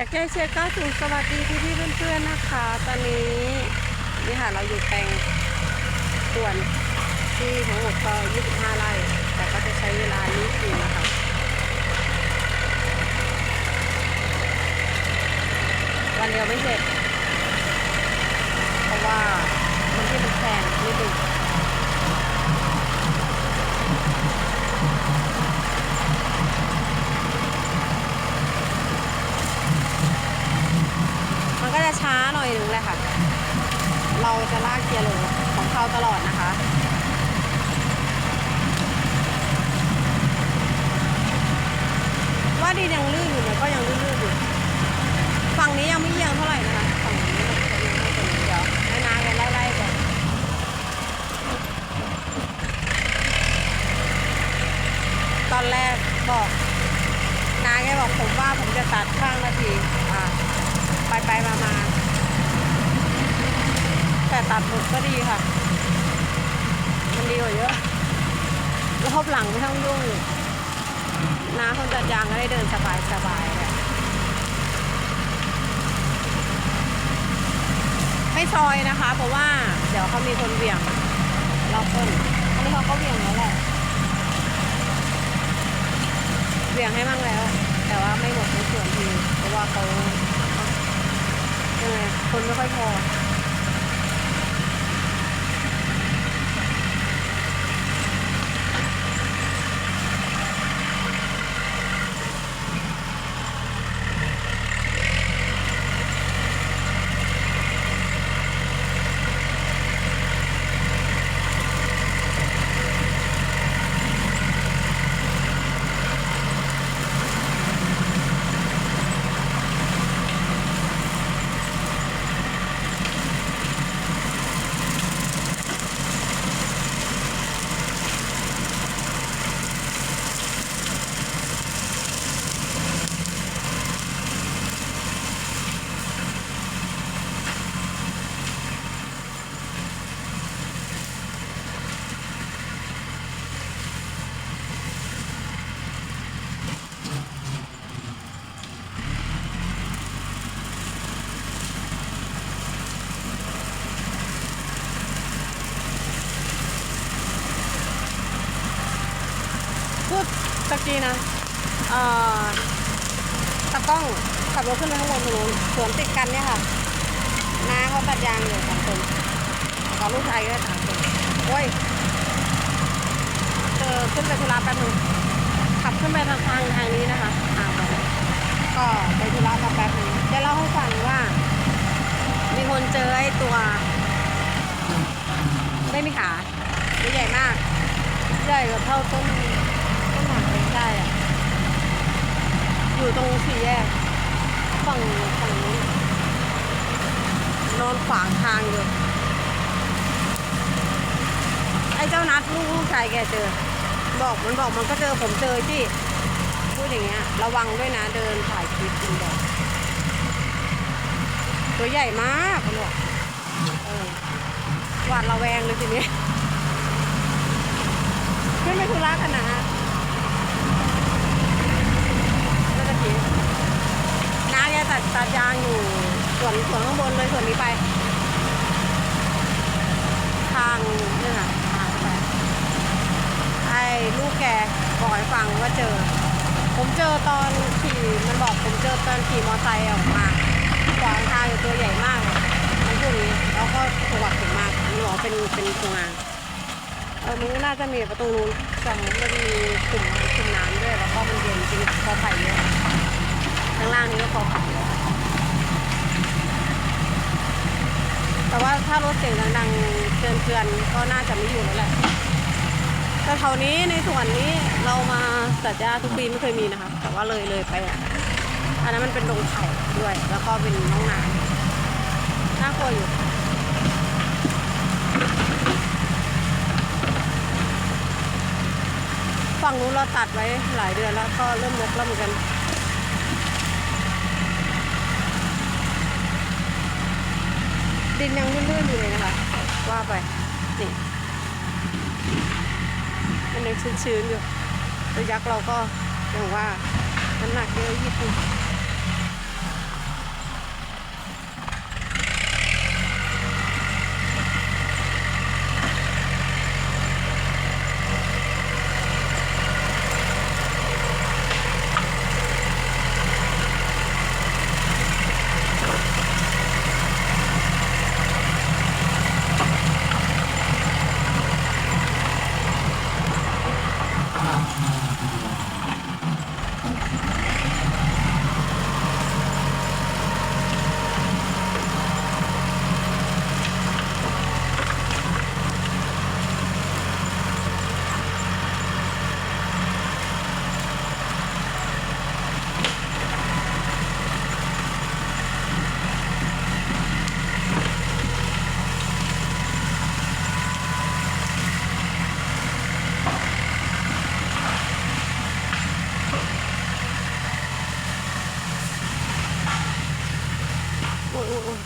อยากแก้เชียร์ก้าถึงสวัสดีพี่พี่เพื่อนๆนะคะ ตอนนี้นี่ค่ะเราอยู่แปลงส่วนที่ทั้งหมดก็25ไร่แต่ก็จะใช้เวลานิดนึงนะคะวันเดียวไม่เสร็จเพราะว่ามันที่มันแพงนิดนึง จะช้าหน่อยหนึงเลยค่ะ เราจะลากเกียร์ลงของเขาตลอดนะคะว่าดียังลื่นอยู่เนี่ยก็ยังลื่นๆอยู่ ฝั่งนี้ยังไม่เอียงเท่าไหร่นะคะ ฝั่งนี้มันจะเอียงมากกว่านี้เดี๋ยวให้นากันไล่ๆกันตอนแรกบอก นาแกบอกผมว่าผมจะตัดข้างนาที อ่า ไปไปมามาแต่ตัดหมด ก็ดีค่ะ มันดีกว่าเยอะรอบหลังไม่ต้องยุ่งน้าคนจัดยางก็ได้เดินสบายสบายเลยไม่ซอยนะคะ เพราะว่าเดี๋ยวเขามีคนเบี่ยงเราต้นอันนี้เขาก็เบี่ยงแล้วแหละเบี่ยงให้มั่งแล้ว แต่ว่าไม่หมดในส่วนทีเพราะว่าเขายังไงคนไม่ค่อยพอ พูด ตะกี้นะเอ่อตากล้องขับรถขึ้นไปข้างบนตรงนู้นสวนติดกันเนี่ยค่ะน้าเขาตัดยางอยู่สองคนกับลูกชายก็สามคนโอ้ยเจอขึ้นไปธุระแป๊บนึงขับขึ้นไปทางทางทางนี้นะคะอ่าไปก็ไปธุระมาแป๊บนึงจะเล่าให้ฟังว่า มีคนเจอไอ้ตัว ไม่มีขาตัวใหญ่มากใหญ่กว่าเท่าต้นหมากเลยได้อะ อยู่ตรงสี่แยกฝั่งฝั่งนู้นนอนขวางทางอยู่ไอ้เจ้านัดลูกลูกชายแกเจอ บอกมันบอกมันก็เจอผมเจอที่พูดอย่างเงี้ย ระวังด้วยนะเดินถ่ายคลิปมันบอกตัวใหญ่มากมันบอกเออหวาดระแวงเลยทีนี้ขึ้นไปธุระกันนะฮะแล้วก็ทีน้า เนี่ยตัดยางอยู่ส่วนส่วนข้างบนเลยส่วนนี้ไป ทางเนี่ยค่ะทางไปไอ้ลูกแกบอกให้ฟังว่าเจอ ผมเจอตอนขี่มันบอกผมเจอตอนขี่มอไซค์ออกมาขวางทางอยู่ตัวใหญ่มากเลยมันพูดอย่นี้แล้วก็สวัติถึงมากมันบอกเป็นเป็นตัวงานเออมันก็น่าจะมีประตูนู้นฝั่งนู้นมันมีกลุ่มกลุ่มน้ำด้วยแล้วก็มันเย็นจริงคอไผ่เยอะข้างล่างนี้ก็คอไผ่เยอะ แต่ว่าถ้ารถเสียงดังๆเตือนๆก็น่าจะไม่อยู่แล้วแหละแต่แถวนี้ในส่วนนี้เรามาตัดหญ้าทุกปีไม่เคยมีนะคะ แต่ว่าเลยเลยไปอะอันนั้นมันเป็นดงไผ่ด้วย แล้วก็เป็นน้องน้ำน่ากลัวอยู่ฝั่งนู้นเราตัดไว้หลายเดือนแล้วก็เริ่มรกแล้วเหมือนกัน ดินยังลื่นๆอยู่เลยนะคะ ว่าไป นี่มันยังชื้นๆอยู่ตัวยักษ์เราก็อย่างว่าน้ำหนักเยอะยี่สิบ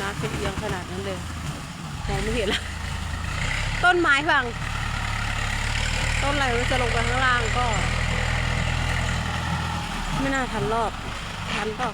น้ำจะเอียงขนาดนั้นเลยมองไม่เห็นละต้นไม้บังต้นอะไรมันจะลงไปข้างล่างก็ ไม่น่าทันรอบทันเปล่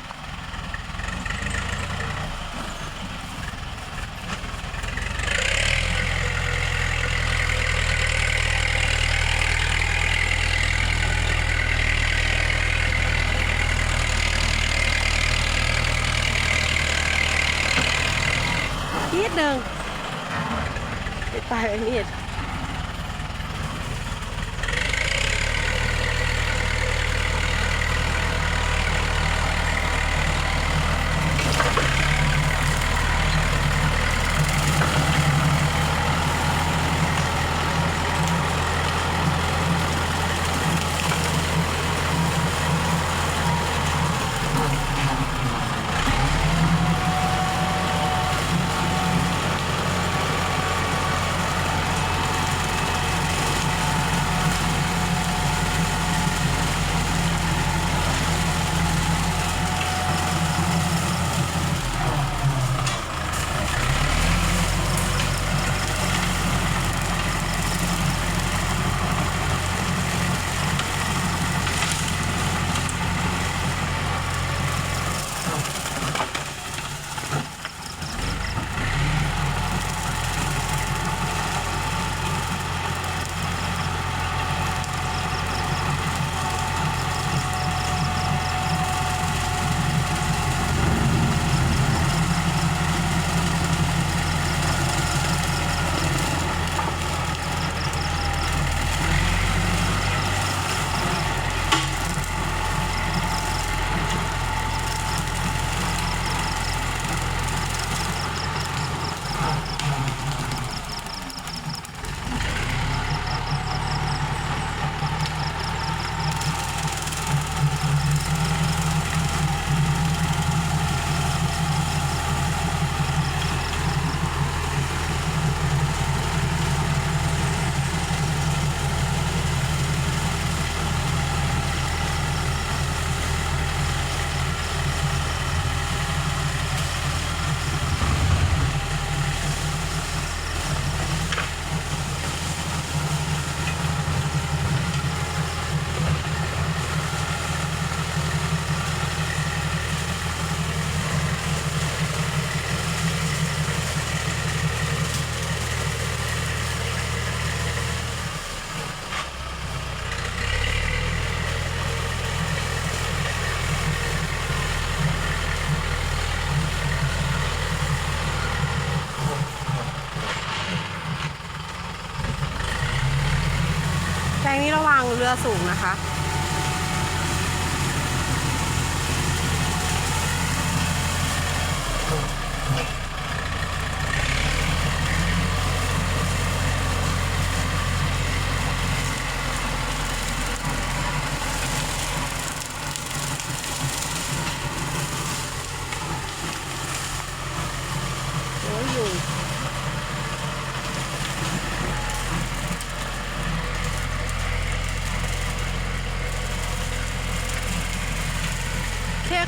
ระวังเรือสูงนะคะ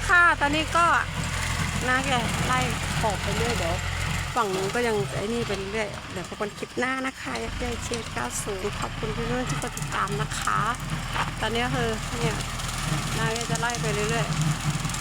ค่ะ ตอนนี้ก็น่าแกไล่ขอบไปเรื่อยเดี๋ยวฝั่งนู้นก็ยังไอ้นี่ไปเรื่อยเดี๋ยวพบกันคลิปหน้านะคะยักษ์ใหญ่เชียร์90 ขอบคุณเพื่อนๆที่กดติดตามนะคะ ตอนนี้คือเนี่ยนาแกจะไล่ไปเรื่อยๆ